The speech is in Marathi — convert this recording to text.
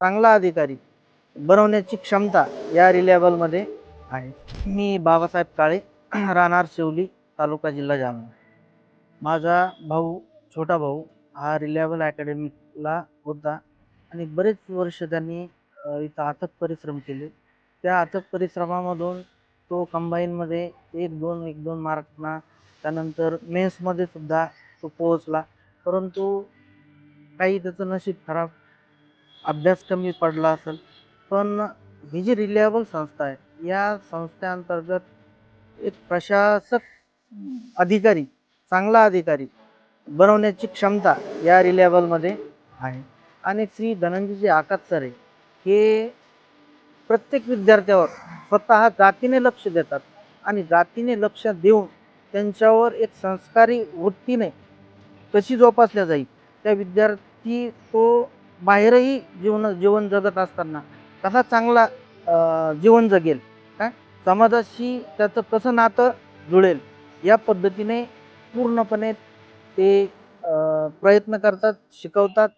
चांगला अधिकारी बनवण्याची क्षमता या रिलॅबलमध्ये आहे. मी बाबासाहेब काळे राहणार शिवली तालुका जिल्हा जालना. माझा भाऊ छोटा भाऊ हा रिलायबल अकॅडमीला होता आणि बरेच वर्ष त्यांनी इथं अथक परिश्रम केले. त्या अथक परिश्रमामधून तो कंबाईनमध्ये एक दोन एक दोन मार्कना त्यानंतर मेन्समध्ये सुद्धा तो पोहोचला. परंतु काही त्याचं नशीब खराब अभ्यास कमी पडला असेल. पण ही जी रिलायबल संस्था आहे या संस्थेअंतर्गत एक प्रशासक अधिकारी चांगला अधिकारी बनवण्याची क्षमता या रिलायबलमध्ये आहे. आणि श्री धनंजयजी आकात सरे हे प्रत्येक विद्यार्थ्यावर स्वतः जातीने लक्ष देतात आणि जातीने लक्ष देऊन त्यांच्यावर एक संस्कारी वृत्तीने कशी जोपासल्या जाईल त्या विद्यार्थी तो बाहेरही जीवन जीवन जगत असताना कसा चांगला जीवन जगेल काय? समाजाशी त्याचं कसं नातं जुळेल या पद्धतीने पूर्णपणे ते प्रयत्न करतात शिकवतात